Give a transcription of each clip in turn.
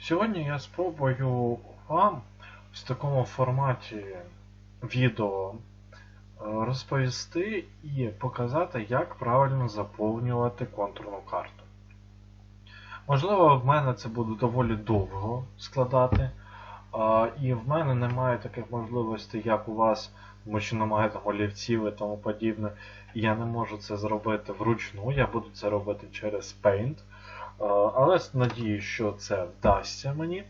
Сьогодні я спробую вам в такому форматі відео е, розповісти і показати, як правильно заповнювати контурну карту. Можливо, в мене це буде доволі довго складати, і в мене немає таких можливостей, як у вас, тому що немає там олівців і тому подібне. І я не можу це зробити вручну, я буду це робити через Paint. Але надію, що це вдасться мені.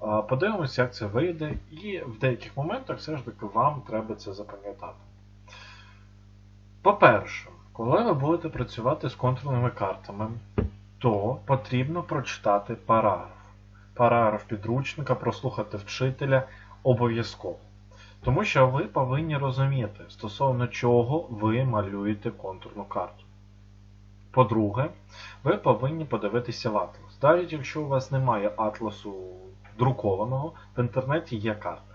А, Подивимось, як це вийде, і в деяких моментах все ж таки вам треба це запам'ятати. По-перше, коли ви будете працювати з контурними картами, то потрібно прочитати параграф. Параграф підручника, прослухати вчителя обов'язково. Тому що ви повинні розуміти, стосовно чого ви малюєте контурну карту. По-друге, ви повинні подивитися в атлас. Навіть якщо у вас немає атласу друкованого, в інтернеті є карта.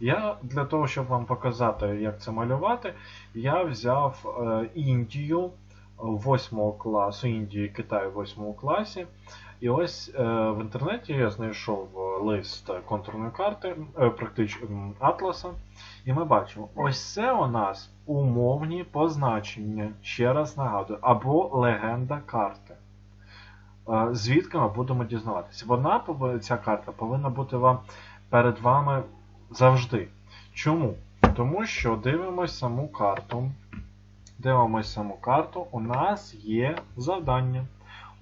Я для того, щоб вам показати, як це малювати, я взяв е, Індію 8 класу, Індію і Китай в 8 класі. І ось е, в інтернеті я знайшов лист контурної карти, е, практично Атласа. І ми бачимо, ось це у нас умовні позначення, ще раз нагадую, або легенда карти. Е, звідки ми будемо дізнаватися? Вона, ця карта повинна бути вам перед вами завжди. Чому? Тому що дивимось саму карту. Дивимось саму карту. У нас є завдання.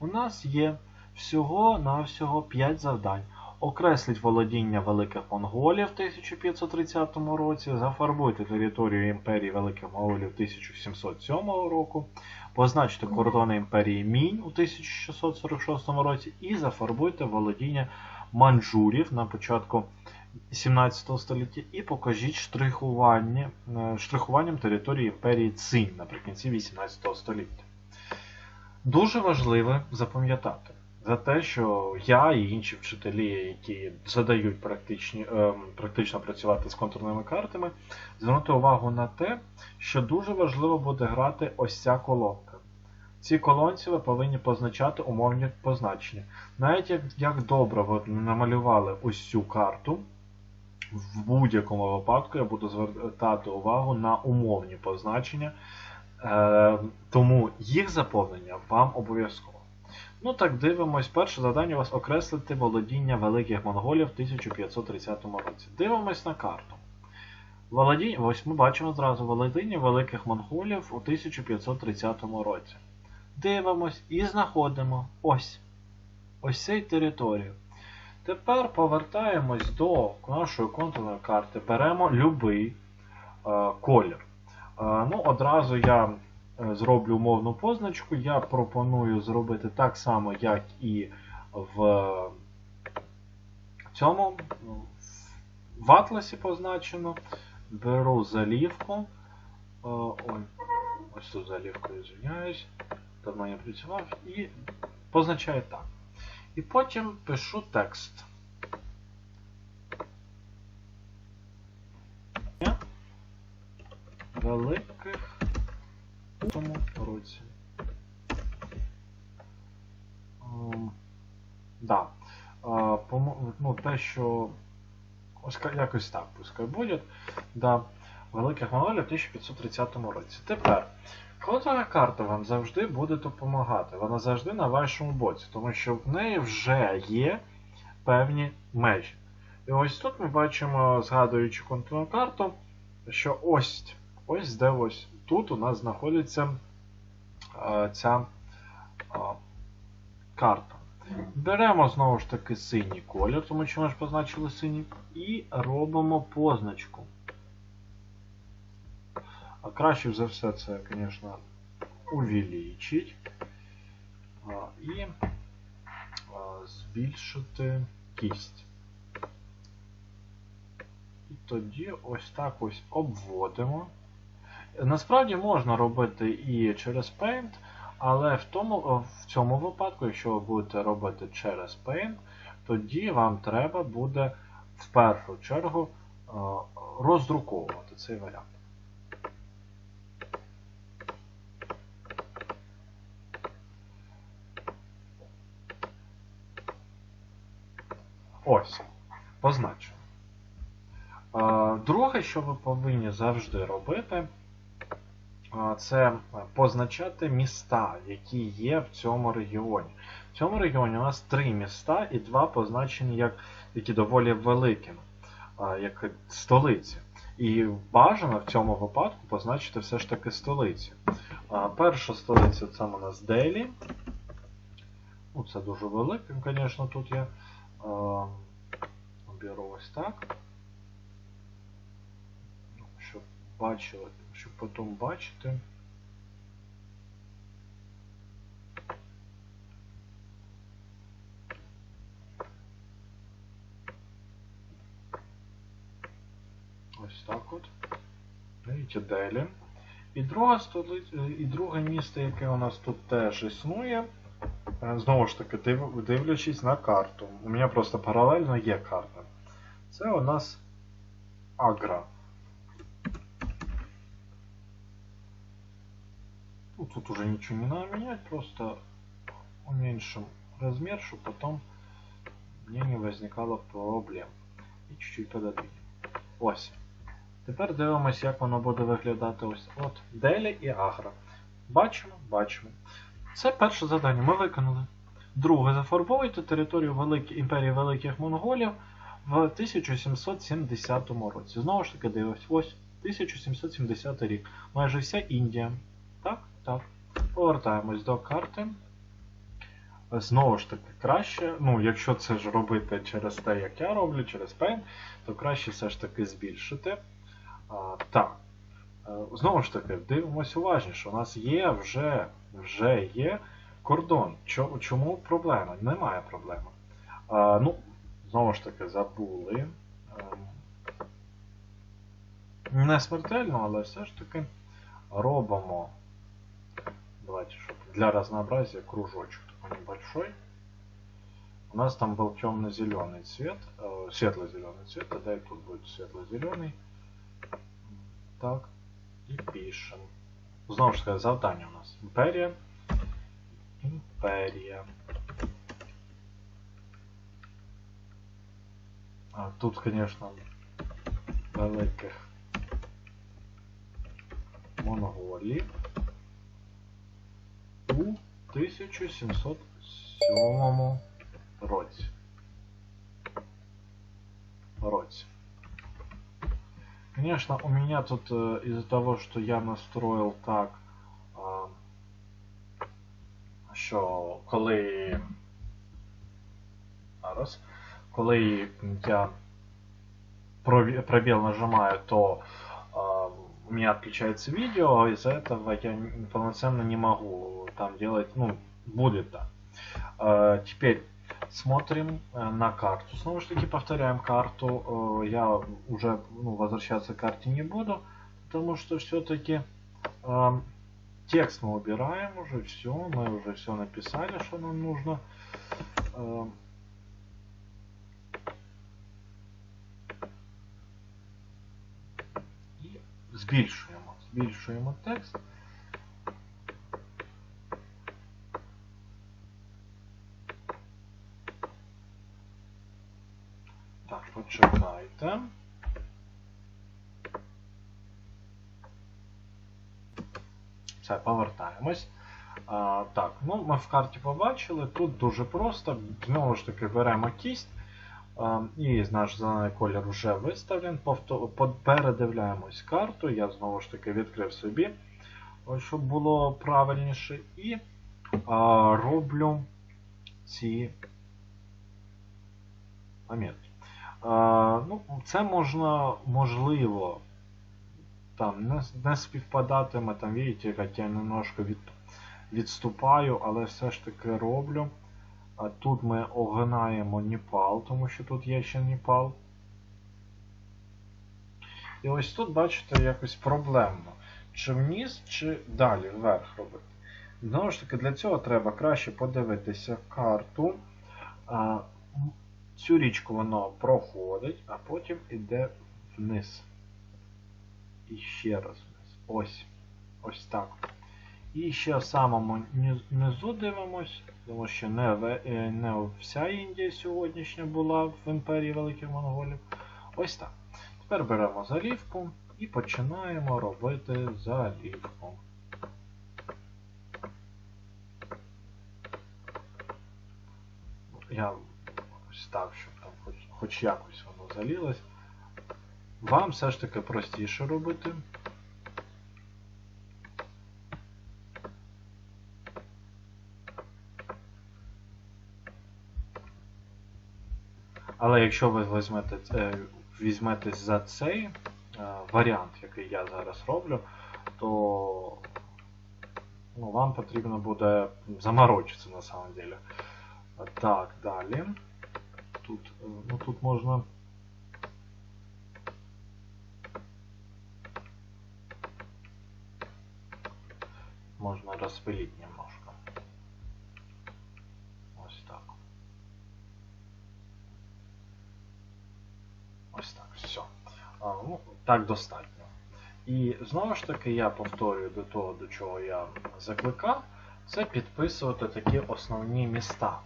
У нас є всього-навсього 5 завдань. Окресліть володіння Великих Монголів в 1530 році, зафарбуйте територію імперії Великих Монголів 1707 року, позначте кордони імперії Мінь у 1646 році і зафарбуйте володіння манджурів на початку 17 століття і покажіть штрихування, штрихуванням території імперії Цинь наприкінці 18 століття. Дуже важливо запам'ятати за те, що я і інші вчителі, які задають практичні, е, практично працювати з контурними картами, звернути увагу на те, що дуже важливо буде грати ось ця колонка. Ці колонці ви повинні позначати умовні позначення. Навіть як, як добре ви намалювали ось цю карту, в будь-якому випадку я буду звертати увагу на умовні позначення, е, тому їх заповнення вам обов'язково. Ну так, дивимось. Перше завдання у вас окреслити володіння великих монголів в 1530 році. Дивимось на карту. Володіння, ось ми бачимо зразу володіння великих монголів у 1530 році. Дивимось і знаходимо ось ось цю територію. Тепер повертаємось до нашої контурної карти, беремо будь-який е, колір. Е, ну, Одразу я зроблю умовну позначку. Я пропоную зробити так само, як і в цьому в атласі позначено. Беру залівку. Е, ой, ось тут залівкою звиняюсь. Давно я працював і позначаю так. І потім пишу текст. Великих тому році. Um, да. Uh, ну, те, що ось якось так пускай буде. Да. Великих монголів в 1530 році. Тепер. Колотана карта вам завжди буде допомагати. Вона завжди на вашому боці, тому що в неї вже є певні межі. І ось тут ми бачимо, згадуючи контурну карту, що ось ось де ось тут у нас знаходиться ця карта. Беремо знову ж таки синій колір, тому що ми ж позначили синій, і робимо позначку. А краще за все це, звісно, увеличить і збільшити кість. І тоді ось так ось обводимо. Насправді можна робити і через Paint, але в тому, в цьому випадку, якщо ви будете робити через Paint, тоді вам треба буде в першу чергу роздруковувати цей варіант. Ось. Позначено. Друге, що ви повинні завжди робити, це позначати міста, які є в цьому регіоні. В цьому регіоні у нас три міста і два позначені як які доволі великими, як столиці. І бажано в цьому випадку позначити все ж таки столиці. Перша столиця це у нас Делі. Ну, Це дуже великим, звісно, тут я а, беру ось так. Ну, Щоб бачили, щоб потім бачити. Ось так от. Видите, Делі. І столиця, і друге місто, яке у нас тут теж існує. Е, Знову ж таки, див, дивлячись на карту. У мене просто паралельно є карта. Це у нас Агра. Тут уже ничего не надо менять, просто уменьшим размер, чтобы потом мне не возникало проблем. І чуть-чуть пододвинем. Ось. Тепер дивимося, як воно буде виглядати ось от Делі і Агра. Бачимо, бачимо. Це перше завдання ми виконали. Друге, зафарбовуйте територію Велик... імперії Великих Монголів в 1770 році. Знову ж таки дивимось, ось 1770 рік. Майже вся Індія. Так, так. Повертаємось до карти. Знову ж таки, краще, ну, якщо це ж робити через те, як я роблю, через Paint, то краще все ж таки збільшити. А, Так. Е, Знову ж таки, дивимося уважніше. У нас є вже вже є кордон. Чому проблема? Немає проблеми. А, Ну, знову ж таки, забули. Ем, Не смертельно, але все ж таки робимо. Давайте, щоб для разнообразия кружочек такой небольшой. У нас там был темно-зеленый цвет, э, светло-зеленый цвет, тогда и тут будет светло-зеленый. Так, і пишем. Знову ж таки, завдання у нас. Імперія. Імперія. А, тут, звісно, великих монголів у 1707 році. році. Конечно, у меня тут э, из-за того, что я настроил так, э, що коли зараз, коли я прови- пробел нажимаю, то э, у меня отключается видео, из-за этого я полноценно не могу там делать, ну, будет да. Э, теперь смотрим э, на карту. Снова же таки повторяем карту. Э, Я уже ну, возвращаться к карте не буду, потому что все-таки текст мы убираем уже, все, мы уже все написали, что нам нужно. Э, збільшуємо, збільшуємо текст. Так, почекайте. Все, повертаємось. А, так, ну ми в карті побачили. Тут дуже просто. Знову ж таки беремо кість. А, і наш зелений колір вже виставлен. Передивляємось карту. Я знову ж таки відкрив собі, щоб було правильніше. І роблю ці моменти. А, ну, це можна, можливо, там не, не співпадатиме, там, видите, як я немножко від, відступаю, але все ж таки роблю. А тут ми огинаємо Непал, тому що тут є ще Непал. І ось тут, бачите, якось проблемно. Чи вниз, чи далі вверх робити. Знову ж таки, для цього треба краще подивитися карту. Цю річку воно проходить, а потім іде вниз. І ще раз вниз. Ось. Ось так. І ще в самому низ- низу дивимось, тому що не, е, не вся Індія сьогоднішня була в імперії Великих Монголів. Ось так. Тепер беремо залівку і починаємо робити залівку. Я став, щоб там хоч, хоч якось воно залілось. Вам все ж таки простіше робити. Але якщо ви візьмете, е, візьметесь за цей е, варіант, який я зараз роблю, то ну, вам потрібно буде заморочитися на самом деле. Так, далі. Тут, е, ну, тут можна. Можна розпилити немножко. Ось так. Ось так, все. А, ну, так достатньо. І знову ж таки я повторюю до того, до чого я закликав, це підписувати такі основні міста.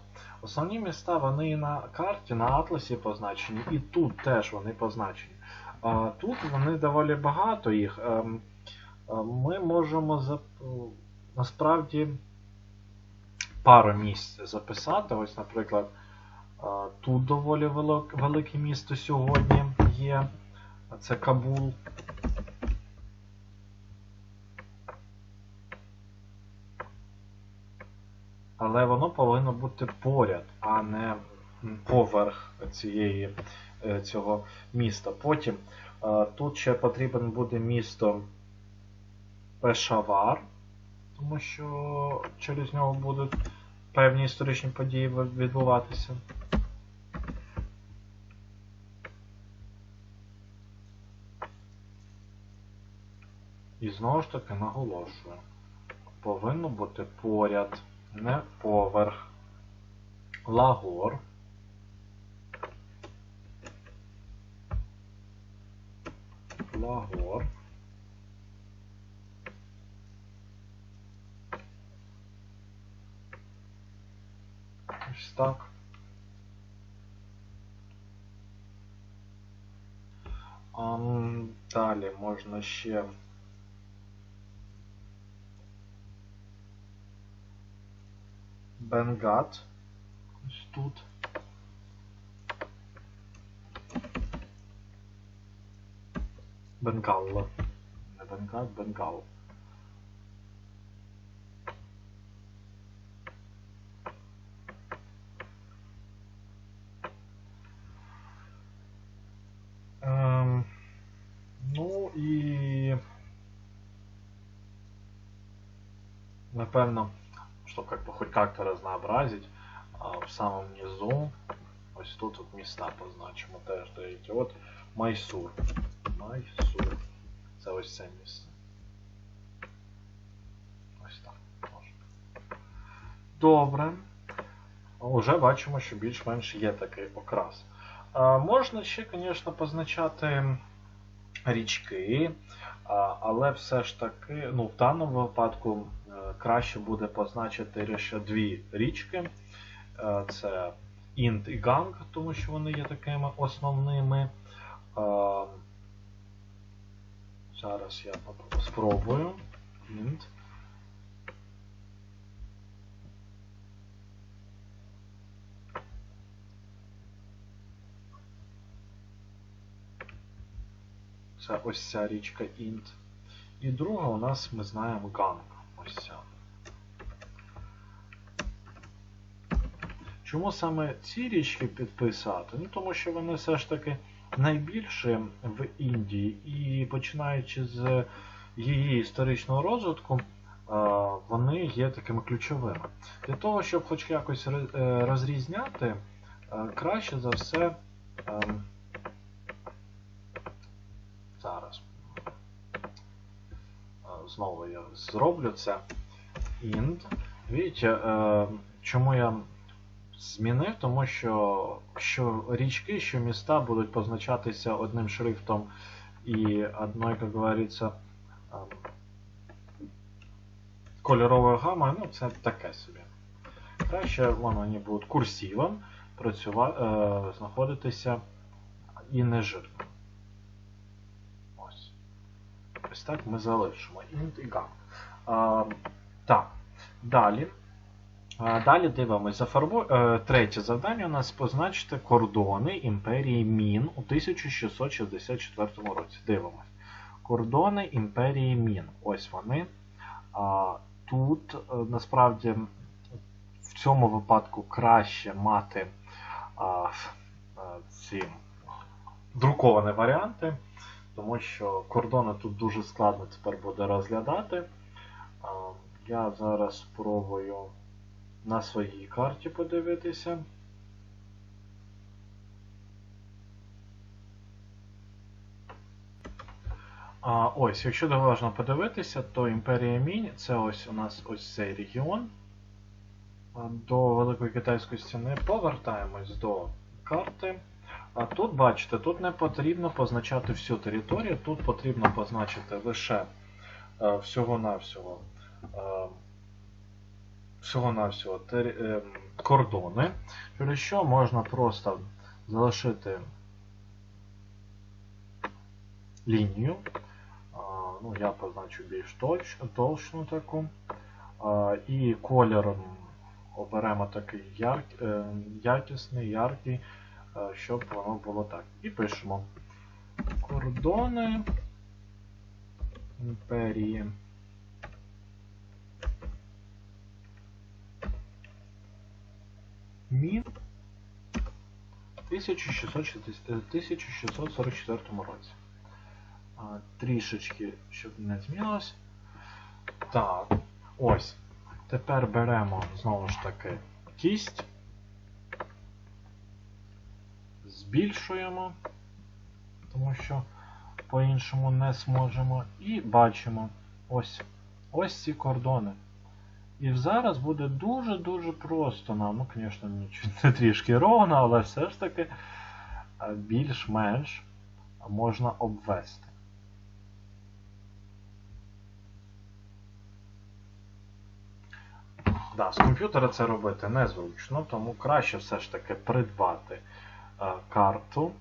Основні міста вони на карті, на атласі позначені, і тут теж вони позначені. Тут вони доволі багато їх. Ем, е, Ми можемо насправді пару місць записати. Ось, наприклад, Тут доволі велике місто сьогодні є. Це Кабул. Але воно повинно бути поряд, а не поверх цієї, е, цього міста. Потім е, тут ще потрібен буде місто Пешавар, тому що через нього будуть певні історичні події відбуватися. І знову ж таки наголошую, повинно бути поряд, не поверх. Лагор. Лагор. Ось так. Далі можна ще. Бенгат. Ось тут. Бенгал. Не Бенгат, Бенгал. Ем, ну і напевно, чтобы как бы хоть как-то разнообразить, в самом низу, ось тут от міста позначимо теж деякі. От Майсур. Майсур. Це ось це місце. Ось так. Добре. Уже бачимо, що більш-менш є такий окрас. Можна ще, звісно, позначати річки, але все ж таки, ну, в даному випадку краще буде позначити лише дві річки. Е, Це Інд і Ганг, тому що вони є такими основними. Е, Зараз я спробую. Інд. Це ось ця річка Інд. І друга у нас ми знаємо Ганг. Ось ця. Чому саме ці річки підписати? Ну тому що вони все ж таки найбільші в Індії, і починаючи з її історичного розвитку, е, вони є такими ключовими. Для того, щоб хоч якось е, розрізняти, е, краще за все. ем, Зараз. Знову я зроблю це. Int. Видите, е, чому я змінив? Тому що, що річки, що міста будуть позначатися одним шрифтом і одною, як говориться, ем, кольоровою гамою, ну це таке собі. Краще вони будуть курсивом працювати, е, знаходитися і не жирно. Ось. Ось так ми залишимо. Int і gam. А, так. Далі. Далі дивимось. Зафарбу... Е, третє завдання у нас позначити кордони імперії Мін у 1664 році. Дивимось. Кордони імперії Мін. Ось вони. Тут е, насправді в цьому випадку краще мати а, ці друковані варіанти, тому що кордони тут дуже складно тепер буде розглядати. Я зараз спробую на своїй карті подивитися. А, Ось, якщо уважно подивитися, то Імперія Мінь це ось у нас ось цей регіон. До Великої Китайської стіни повертаємось до карти. А тут, бачите, тут не потрібно позначати всю територію, тут потрібно позначити лише е, всього-навсього е, всього-навсього е, кордони, через що можна просто залишити лінію. Ну, Я позначу більш точ, точну таку. І колір оберемо такий яр, якісний, яркий, щоб воно було так. І пишемо кордони імперії. Мін 1644 році. Трішечки, щоб не змінилось. Так, ось. Тепер беремо знову ж таки кість, збільшуємо, тому що по-іншому не зможемо. І бачимо ось ось ці кордони. І зараз буде дуже-дуже просто нам, ну, звісно, не трішки ровно, але все ж таки більш-менш можна обвести. Да, З комп'ютера це робити незручно, тому краще все ж таки придбати е, карту.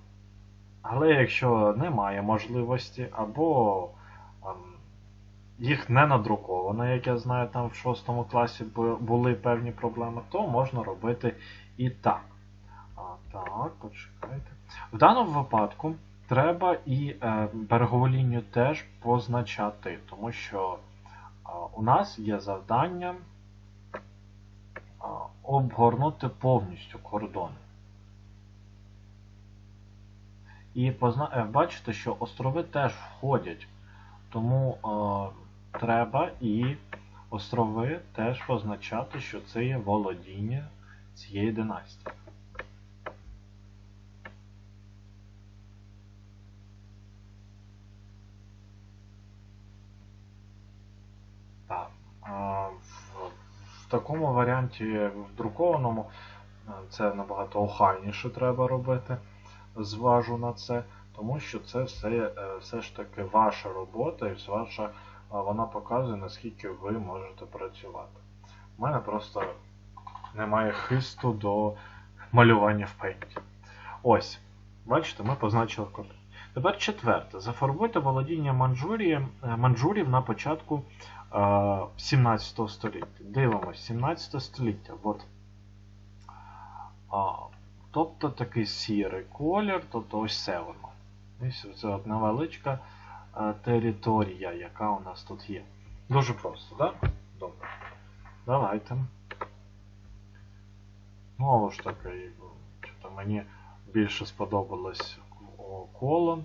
Але якщо немає можливості, або е, їх не надруковано, як я знаю, там в 6 класі були певні проблеми, то можна робити і так. А, Так, почекайте. В даному випадку треба і е, берегову лінію теж позначати, тому що е, у нас є завдання обгорнути повністю кордони. І позна... Е, бачите, що острови теж входять, тому е, треба і острови теж позначати, що це є володіння цієї династії. В такому варіанті, в друкованому, е, це набагато охайніше треба робити. Зважу на це, тому що це все е, все ж таки ваша робота і ваша, вона показує, наскільки ви можете працювати. У мене просто немає хисту до малювання в Paint. Ось, бачите, ми позначили код. Тепер четверте. Зафарбуйте володіння Манджурії, е, Манджурів на початку 17 століття. Дивимось, 17 століття. От. Тобто такий сірий колір, тобто ось це воно. Ось це от невеличка а, територія, яка у нас тут є. Дуже просто, так? Да? Добре. Давайте. Знову ж таки, мені більше сподобалось коло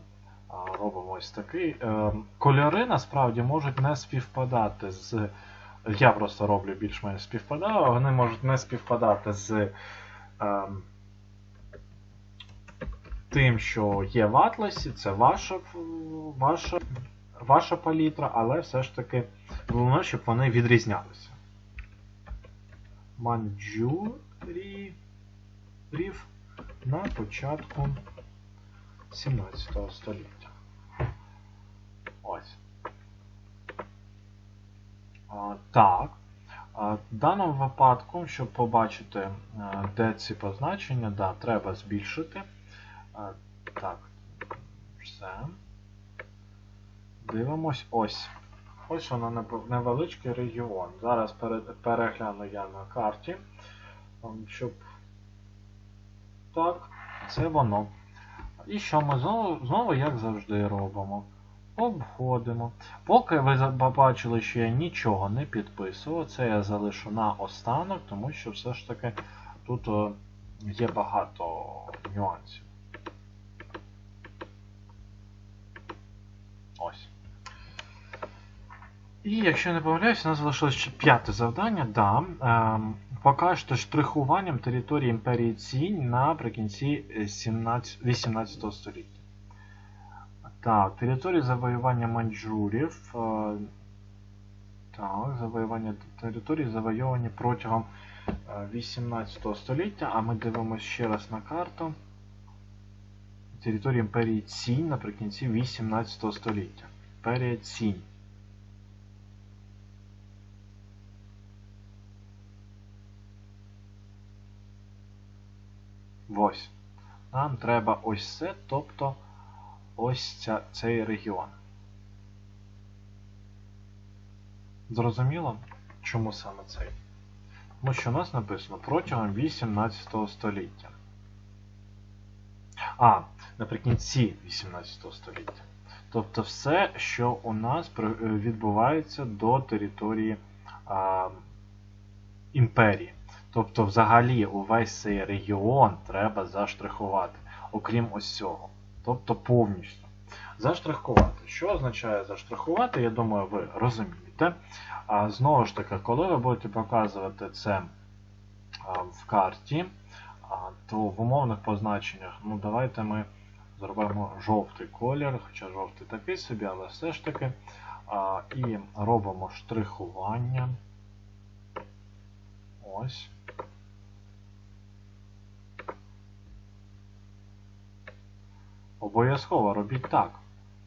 робимо ось такий. Е, кольори насправді можуть не співпадати з. Я просто роблю більш-менш співпадає, вони можуть не співпадати з е, тим, що є в атласі, це ваша ваша, ваша палітра, але все ж таки головне, щоб вони відрізнялися. Манджурів на початку 17 століття. Ось. Так. В даному випадку, щоб побачити, е, де ці позначення, да, треба збільшити. Так, все. Дивимось ось. Ось вона невеличкий регіон. Зараз перегляну я на карті, щоб. Так, це воно. І що ми знову, знову як завжди, робимо? Обходимо. Поки ви побачили, що я нічого не підписував, це я залишу на останок, тому що все ж таки тут е, є багато нюансів. Ось. І якщо не помиляюсь, у нас залишилось ще п'яте завдання. Да, ем, Покажете штрихуванням території імперії Цінь наприкінці 17, 18 століття. Так, території завоювання маньчжурів. Е, так, завоювання території завойовані протягом 18 е, століття, а ми дивимося ще раз на карту. Території імперії Цінь наприкінці 18 століття. Імперія Цінь. Ось. Нам треба ось це, тобто ось ця, цей регіон. Зрозуміло, чому саме цей? Тому що у нас написано протягом 18 століття. А, наприкінці 18 століття. Тобто все, що у нас відбувається до території а, імперії. Тобто, взагалі, увесь цей регіон треба заштрихувати, окрім ось цього. Тобто повністю. Заштрихувати. Що означає заштрихувати, я думаю, ви розумієте. А, Знову ж таки, коли ви будете показувати це в карті, то в умовних позначеннях, ну давайте ми зробимо жовтий колір, хоча жовтий такий собі, але все ж таки. І робимо штрихування. Ось. Обов'язково робіть так,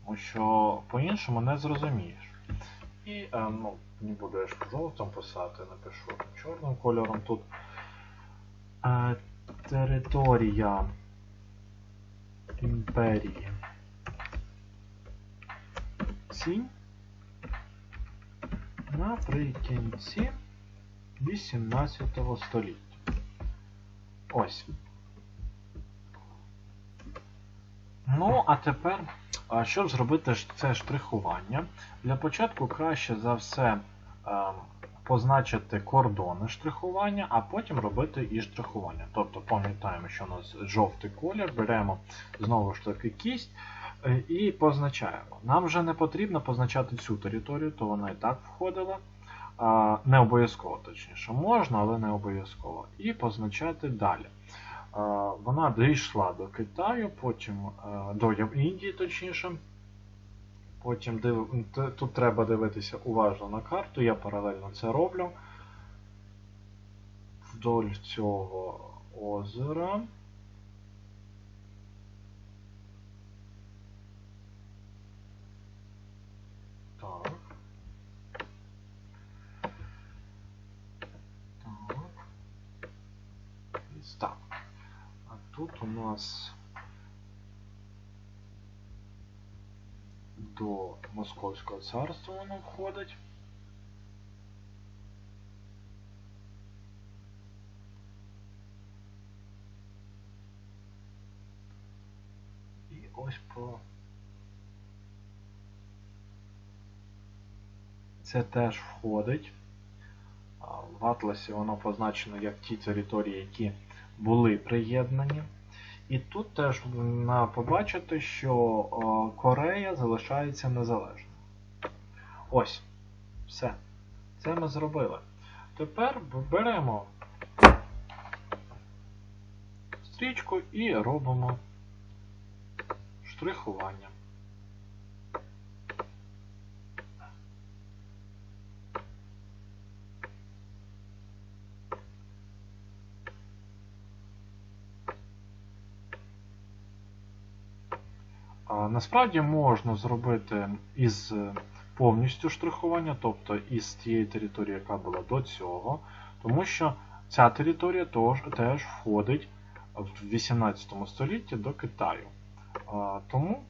тому що по-іншому не зрозумієш. І е, ну, не буду я ж жовтим писати, напишу чорним кольором тут. Е, територія імперії Сінь наприкінці 18 століття. Ось. Ну, а тепер, щоб зробити це штрихування, для початку краще за все позначити кордони штрихування, а потім робити і штрихування. Тобто пам'ятаємо, що у нас жовтий колір, беремо знову ж таки кість е, і позначаємо. Нам вже не потрібно позначати цю територію, то вона і так входила. Не обов'язково, точніше, можна, але не обов'язково. І позначати далі. Вона дійшла до Китаю, потім до Індії, точніше. Потім див... тут треба дивитися уважно на карту, я паралельно це роблю. Вдоль цього озера. Так. Так. А тут у нас до Московського царства воно входить. І ось по це теж входить. В Атласі воно позначено як ті території, які були приєднані. І тут теж побачити, що Корея залишається незалежною. Ось. Все. Це ми зробили. Тепер беремо стрічку і робимо штрихування. Насправді можна зробити із повністю штрихування, тобто із тієї території, яка була до цього, тому що ця територія тож, теж входить в 18 столітті до Китаю. Тому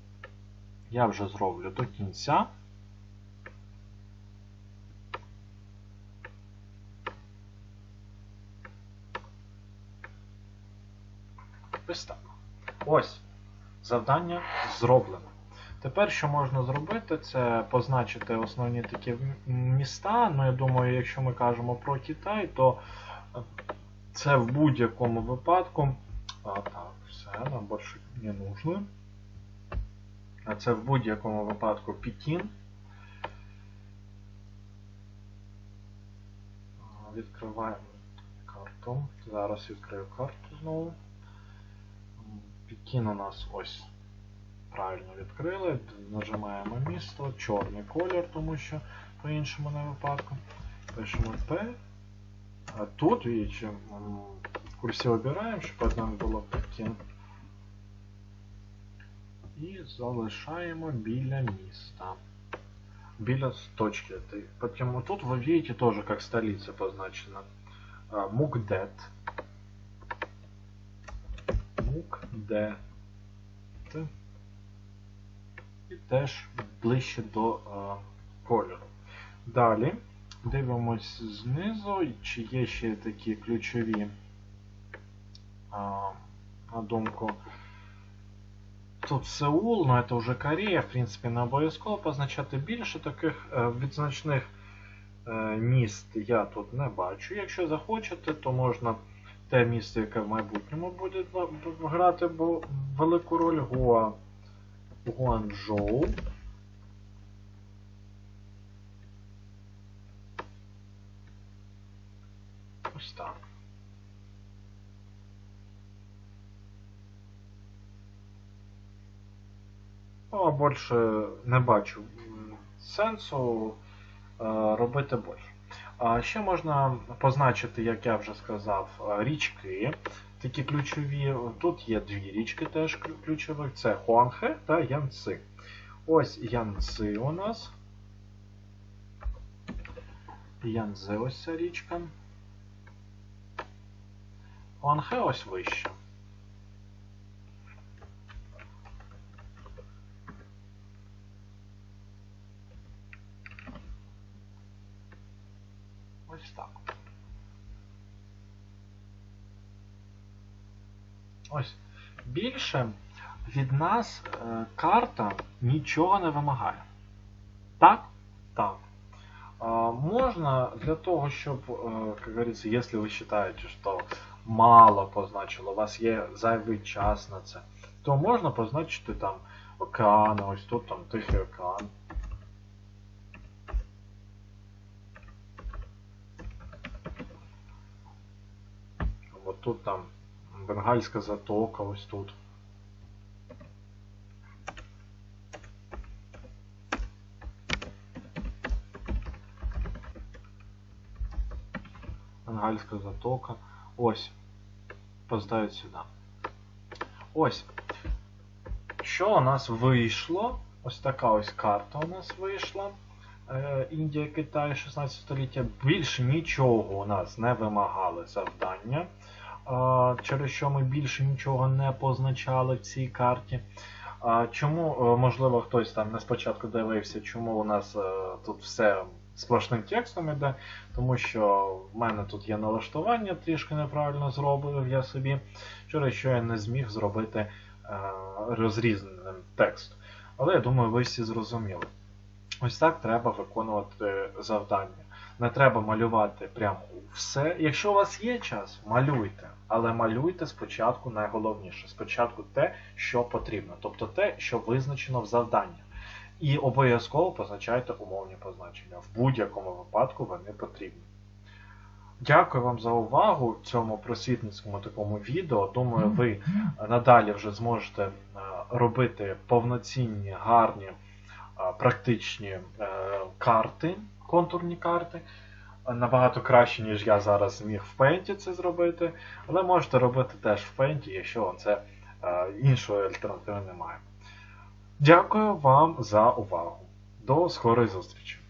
я вже зроблю до кінця. Ось так. Ось завдання зроблено. Тепер, що можна зробити, це позначити основні такі міста. Ну, я думаю, якщо ми кажемо про Китай, то це в будь-якому випадку. А, так, все, нам більше не нужно. А це в будь-якому випадку Пекін. Відкриваємо карту. Зараз відкрию карту знову. Пекін у нас ось правильно відкрили. Нажимаємо місто, чорний колір, тому що по-іншому не випадку. Пишемо P. А тут, видите, в курсі обираємо, щоб нам було Пекін. І залишаємо біля міста. Біля точки. Потім тут ви видите тоже как столица позначена. Мукдет. Мукдет. І теж ближче до а, кольору. Далі дивимось знизу, чи є ще такі ключові, а, на думку. Тут Сеул, ну це вже Корея, в принципі, не обов'язково позначати більше таких е, відзначних е, міст я тут не бачу. Якщо захочете, то можна те місце, яке в майбутньому буде грати велику роль Гоа. Гуанчжоу. Ось так. Ну, а більше не бачу сенсу е, робити більше. Ще можна позначити, як я вже сказав, річки такі ключові. Тут є дві річки теж ключових. Це Хуанхе та Янци. Ось Янци у нас. Янцзи ось ця річка. Хуанхе ось вище. Ось так. Ось. Більше від нас е, карта нічого не вимагає. Так? Так. Е, можна для того, щоб, е, як говориться, якщо ви вважаєте, що мало позначило, у вас є зайвий час на це, то можна позначити там океани, ось тут там Тихий океан. От тут там Бенгальська затока ось тут. Бенгальська затока. Ось. Поставить сюди. Ось. Що у нас вийшло? Ось така ось карта у нас вийшла. Е, Індія, Китай, 16 століття. Більше нічого у нас не вимагали завдання через що ми більше нічого не позначали в цій карті. Чому, е, можливо, хтось там не спочатку дивився, чому у нас е, тут все сплошним текстом іде, тому що в мене тут є налаштування, трішки неправильно зробив я собі, через що я не зміг зробити е, розрізненим текст. Але я думаю, ви всі зрозуміли. Ось так треба виконувати завдання. Не треба малювати прямо все. Якщо у вас є час, малюйте. Але малюйте спочатку найголовніше. Спочатку те, що потрібно. Тобто те, що визначено в завданні. І обов'язково позначайте умовні позначення. В будь-якому випадку вони потрібні. Дякую вам за увагу в цьому просвітницькому такому відео. Думаю, ви надалі вже зможете е, робити повноцінні, гарні, е, практичні е, карти, контурні карти набагато краще, ніж я зараз зміг в пенті це зробити. Але можете робити теж в пенті, якщо це е, іншої альтернативи немає. Дякую вам за увагу. До скорої зустрічі!